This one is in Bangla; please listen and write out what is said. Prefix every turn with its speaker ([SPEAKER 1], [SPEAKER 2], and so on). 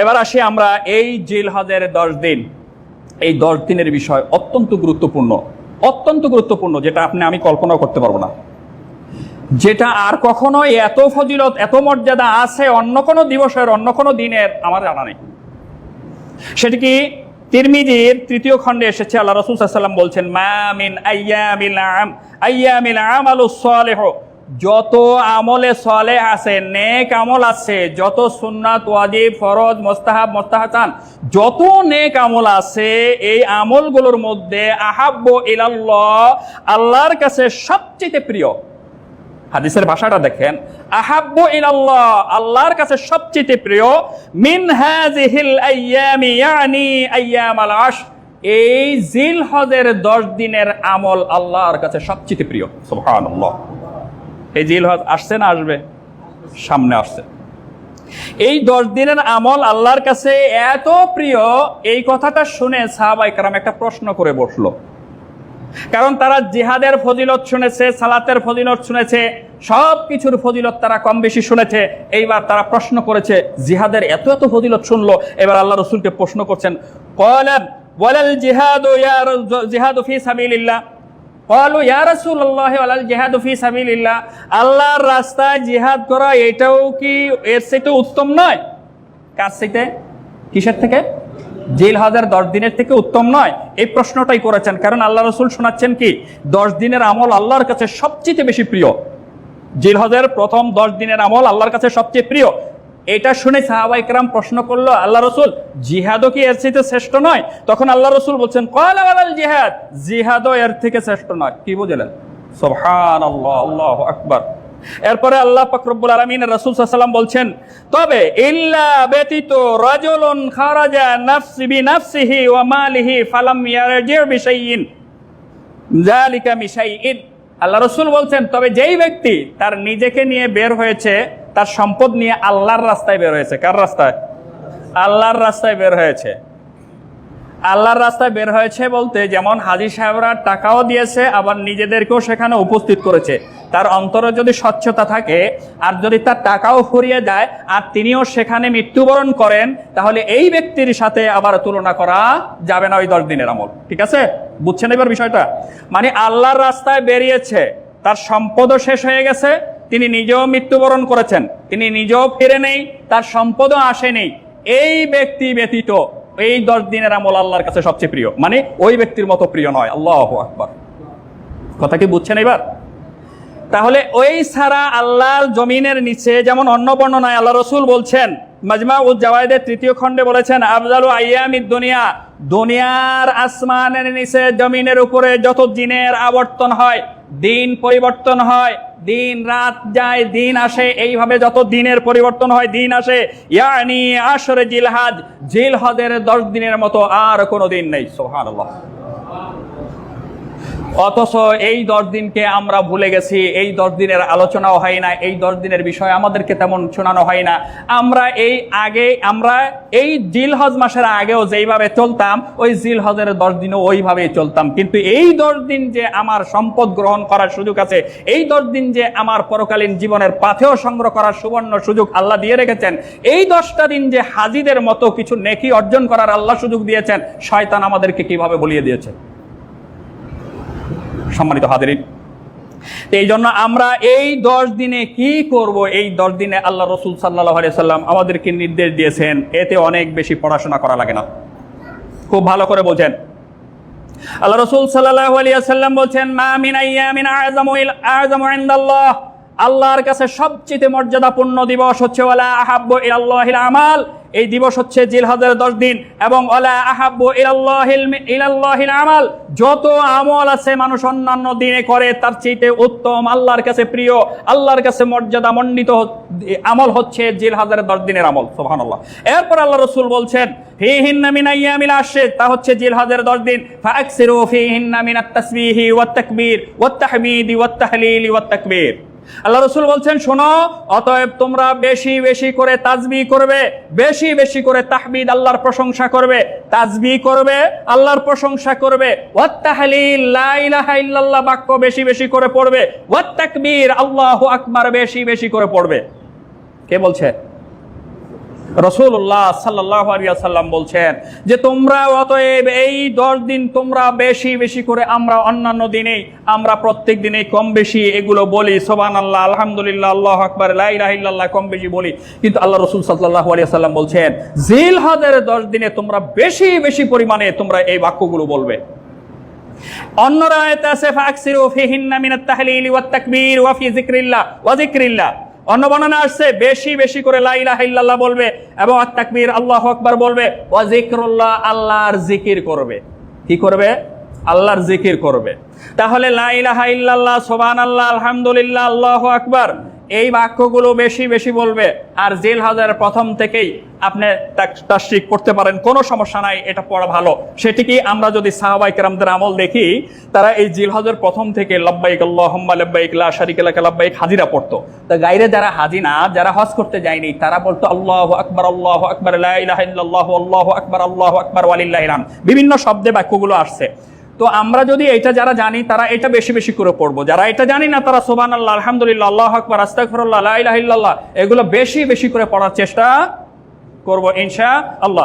[SPEAKER 1] এবার আসি আমরা এই জিল হজের দশ দিন। এই দশ দিনের বিষয় অত্যন্ত গুরুত্বপূর্ণ। অত্যন্ত গুরুত্বপূর্ণ, যেটা আপনি, আমি কল্পনাও করতে পারব না। যেটা আর কখনো এত ফজিলত, এত মর্যাদা আছে অন্য কোনো দিবসের, অন্য কোনো দিনের, আমার জানা নেই। সেটি কি? তিরমিজির তৃতীয় খণ্ডে এসেছে, আল্লাহ রসুল সাল্লাম বলছেন, মা মিন আইয়ামিল আম, আইয়ামিল আমালুস সালেহ যত আমলে সলে আছে, নেক আমল আছে, যত সুন্নাত, ওয়াজিব, ফরজ, মোস্তাহাব, মোস্তাহাসান, যত নেক আমল আছে, এই আমলগুলোর মধ্যে আহাব্ব ইলাল্লাহ, আল্লাহর কাছে সবচেয়ে প্রিয়। হাদিসের ভাষাটা দেখেন, আহাব্বু ইলাল্লাহ, আল্লাহর কাছে সবচেয়ে প্রিয়, মিন হাযিহিল আইয়ামি, ইয়ানি আইয়ামাল আশ এই জিল হজের দশ দিনের আমল আল্লাহর কাছে সবচেয়ে প্রিয়। সুবহানাল্লাহ। এই জিল হজ আসছে না আসবে? সামনে আসছে। এই দশ দিনের আমল আল্লাহর কাছে এত প্রিয়, এই কথাটা শুনে সাহাবাই কারাম একটা প্রশ্ন করে বসল। কারণ তারা জিহাদের ফজিলত শুনেছে, সালাতের ফজিলত শুনেছে সব কিছুর ফজিলত তারা কম বেশি শুনেছে। এইবার তারা প্রশ্ন করেছে, জিহাদের এত এত ফজিলত শুনলো, এবার আল্লাহ রসুলকে প্রশ্ন করছেন কলাম ওয়ালাল জিহাদ জিহাদ ফি সাবিলিল্লাহ। কলু ইয়া রাসূলুল্লাহ ওয়ালাল জিহাদ ফি সাবিলিল্লাহ আল্লাহর রাস্তায় জিহাদ করা এটাও কি এর চাইতে উত্তম নয়? কার চাইতে? কিসের থেকে? জেল হাজার দশ দিনের থেকে উত্তম নয়। এই প্রশ্নটাই করেছেন। কারণ আল্লাহ রসুল শোনাচ্ছেন কি? দশ দিনের আমল আল্লাহর কাছে সবচেয়ে বেশি প্রিয়। জিল হজের প্রথম দশ দিনের আমল আল্লাহর কাছে সবচেয়ে প্রিয়। এটা শুনে সাহাবাইকরাম প্রশ্ন করল, আল্লাহ রসুল, জিহাদও কি এর চাইতে শ্রেষ্ঠ নয়? তখন আল্লাহ রসুল বলছেন কল আলাল জিহাদ, জিহাদও এর থেকে শ্রেষ্ঠ নয়। কি বুঝলেন? সোহান আল্লাহ আল্লাহ আকবর। এরপরে আল্লাহ পাকরবুল আলমিন রসুল সাল্লাম বলছেন, তবে ইল্লা ব্যতীত রাজুলুন খারাজা নাফসি বি নাফসিহি ওয়া মালিহি ফালাম ইয়ারজি বিশাইইন জালিকা মিশাইইন আল্লাহ রসুল বলছেন, তবে যেই ব্যক্তি তার নিজেকে নিয়ে বের হয়েছে তার সম্পদ নিয়ে আল্লাহর রাস্তায় বের হয়েছে। কার রাস্তায়? আল্লাহর রাস্তায় বের হয়েছে। আল্লাহর রাস্তায় বের হয়েছে বলতে যেমন হাজি সাহেবরা টাকাও দিয়েছে, আবার নিজেদেরকেও সেখানে উপস্থিত করেছে। তার অন্তরে যদি স্বচ্ছতা থাকে, আর যদি তার টাকাও ফুরিয়ে যায়, আর তিনিও সেখানে মৃত্যুবরণ করেন, তাহলে এই ব্যক্তির সাথে আবার তুলনা করা যাবে না ওই দশ দিনের আমল। ঠিক আছে? বুঝছেন এবার বিষয়টা? মানে আল্লাহর রাস্তায় বেরিয়েছে, তার সম্পদও শেষ হয়ে গেছে তিনি নিজেও মৃত্যুবরণ করেছেন। তিনি নিজেও ফিরে নেই, তার সম্পদও আসেনি এই ব্যক্তি ব্যতীত এই দশ দিনের আমল আল্লাহর কাছে সবচেয়ে প্রিয়। মানে ওই ব্যক্তির মতো প্রিয় নয়। আল্লাহ আকবর। কথা কি বুঝছেন এবার? তাহলে ওই সারা আল্লাহর জমিনের নিচে যেমন অন্য বর্ণনায় আল্লাহ রসুল বলছেন মাজমা উজ তৃতীয় খণ্ডে বলেছেন, আফজালু আইয়ামিদ দুনিয়া, দুনিয়ার আসমানের নিচে জমিনের উপরে যত দিনের আবর্তন হয়, দিন পরিবর্তন হয়, দিন রাত যায়, দিন আসে, এইভাবে যত দিনের পরিবর্তন হয়, দিন আসে। ইয়ানি আসরে জিলহাজ জিলহদের দশ দিনের মতো আর কোনো দিন নেই। সোহান অথচ এই দশ দিনকে আমরা ভুলে গেছি, এই দশ দিনের আলোচনাও হয় না, এই দশ দিনের বিষয় আমাদেরকে তেমন শোনানো হয় না। আমরা এই আগে, আমরা এই জিল হজ মাসের আগেও যেইভাবে চলতাম, ওই জিল হজের দশ দিনও ওইভাবেই চলতাম। কিন্তু এই দশ দিন যে আমার সম্পদ গ্রহণ করার সুযোগ আছে, এই দশ দিন যে আমার পরকালীন জীবনের পাথেও সংগ্রহ করার সুবর্ণ সুযোগ আল্লাহ দিয়ে রেখেছেন, এই দশটা দিন যে হাজিদের মতো কিছু নেকি অর্জন করার আল্লাহ সুযোগ দিয়েছেন, শয়তান আমাদেরকে কীভাবে বলিয়ে দিয়েছে? সম্মানিত হাজিরিন। এই জন্য আমরা এই দশ দিনে কি করব? এই দশ দিনে আল্লাহ রসুল সাল্লাহ সাল্লাম আমাদেরকে নির্দেশ দিয়েছেন, এতে অনেক বেশি পড়াশোনা করা লাগে না। খুব ভালো করে বলছেন আল্লাহ রসুল সাল্লাহ আলিয়া সাল্লাম বলছেন, মা মিন মিনা আযমু ইল, আযমু ইনদাল্লাহ। আল্লাহর কাছে সবচেয়ে মর্যাদাপূর্ণ দিবস হচ্ছে ওয়ালা আহাব্বু ইলাল্লাহিল আমাল। এই দিবস হচ্ছে জিলহজের দশ দিন এবং ওয়ালা আহাব্বু ইলাল্লাহিল ইলাল্লাহিল আমাল। যত আমল আছে মানুষ অন্যান্য দিনে করে, তার চাইতে উত্তম আল্লাহর কাছে প্রিয়, আল্লাহর কাছে মর্যাদা মণ্ডিত আমল হচ্ছে জিলহজের দশ দিনের আমল, সুবহানাল্লাহ। এরপর আল্লাহ রসুল বলছেন, ফিহিন্না মিন আইয়ামিল আশর তা হচ্ছে জিলহজের দশ দিন। ফাকসিরু ফিহিন্না মিনাত তাসবিহি ওয়াত তাকবীর, ওয়াত তাহমিদি, ওয়াত তাহলিলি, ওয়াত আল্লাহ রসুল বলছেন, শোনো, অতএব তোমরা বেশি বেশি করে তাজবি করবে, বেশি বেশি করে তাহবিদ আল্লাহর প্রশংসা করবে, তাজবি করবে, আল্লাহর প্রশংসা করবে ইল্লাল্লাহ বাক্য বেশি বেশি করে পড়বে, ওয়াত্তাকবীর আল্লাহ আকবার বেশি বেশি করে পড়বে। কে বলছে? রসুল্লাহ সাল্লাহ সাল্লাম বলছেন যে তোমরা অতএব এই দশ দিন তোমরা বেশি বেশি করে আমরা অন্যান্য দিনেই, আমরা প্রত্যেক দিনে কম বেশি এগুলো বলি সোবান আল্লাহ আলহামদুলিল্লাহ, আল্লাহ আকবর লাইলাহিল্লাহ কম বেশি বলি। কিন্তু আল্লাহ রসুল সাল্লাহ আলিয়া সাল্লাম বলছেন জিল হাদের দশ দিনে তোমরা বেশি বেশি পরিমাণে তোমরা এই বাক্যগুলো বলবে। অন্যরা আয়াতে আছে, ফাকসিরু ফিহিন্না মিনাত তাহলিল ওয়াত তাকবীর ওয়া ফি যিকরিল্লাহ, ওয়া যিকরিল্লাহ। অন্য বর্ণনা আসছে, বেশি বেশি করে লাইলাহ ইল্লাল্লাহ বলবে এবং আত্মাকবির আল্লাহ আকবর বলবে যিকরুল্লাহ আল্লাহর জিকির করবে। কি করবে? আল্লাহর জিকির করবে। তাহলে লাইলাহ ইলাহা আল্লাহ আলহামদুলিল্লাহ, আল্লাহ আকবার। এই বাক্যগুলো বেশি বেশি বলবে। আর জেল হাজারের প্রথম থেকেই আপনি তাশ্রিক করতে পারেন, কোনো সমস্যা নাই, এটা পড়া ভালো। সেটি কি আমরা যদি সাহাবাই কেরামদের আমল দেখি, তারা এই জিল হজের প্রথম থেকে লব্বাইক আল্লাহুম্মা লাব্বাইক লা শারিকা লাকা লাব্বাইক হাজিরা পড়তো। তো গাইরে যারা হাজি না, যারা হজ করতে যায়নি, তারা বলতো, আল্লাহু আকবার আল্লাহু আকবার ইলাহা ইল্লাল্লাহ, আল্লাহু আকবার আল্লাহু আকবার ওয়ালিল্লাহিল হামদ। বিভিন্ন শব্দে বাক্যগুলো আসছে। তো আমরা যদি এটা যারা জানি, তারা এটা বেশি বেশি করে পড়ব। যারা এটা জানি না, তারা সোবান আল্লাহ আলহামদুলিল্লাহ, আল্লাহ আকবর আস্তাকফরুল্লাহ আল্লাহ এগুলো বেশি বেশি করে পড়ার চেষ্টা করব ইনশা আল্লাহ